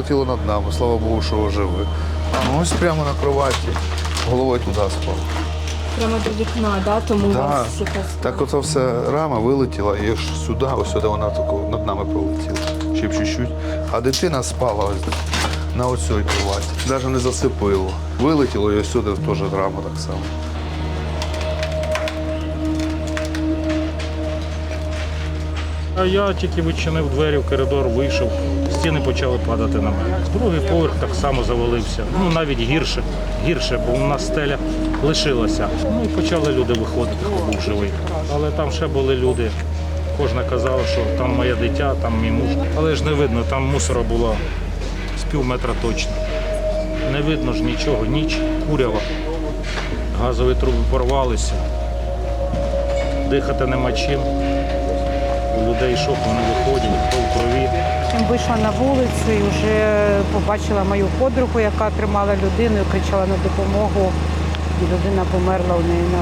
пролетіло над нами. Слава Богу, що живі. Ну, ось прямо на кроваті. Головою туди спав. Прямо до вікна, да? тому у Да. вас якась Так оце все рама вилетіла і аж сюди, ось сюди вона тако над нами пролетіла. Ще б чуть-чуть. А дитина спала ось на оцій кроваті. Навіть не засипило. Вилетіло і ось сюди теж рама так само. А я тільки відчинив двері в коридор, вийшов, стіни почали падати на мене. Другий поверх так само завалився. Ну навіть гірше, гірше, бо у нас стеля лишилася. Ну і почали люди виходити, хто був живий. Але там ще були люди. Кожна казала, що там моє дитя, там мій муж. Але ж не видно, там мусора було з пів метра точно. Не видно ж нічого, ніч, курява. Газові труби порвалися. Дихати нема чим. У людей шок, вони виходять, хто в крові. Вийшла на вулицю і вже побачила мою подругу, яка тримала людину і кричала на допомогу. І людина померла у неї на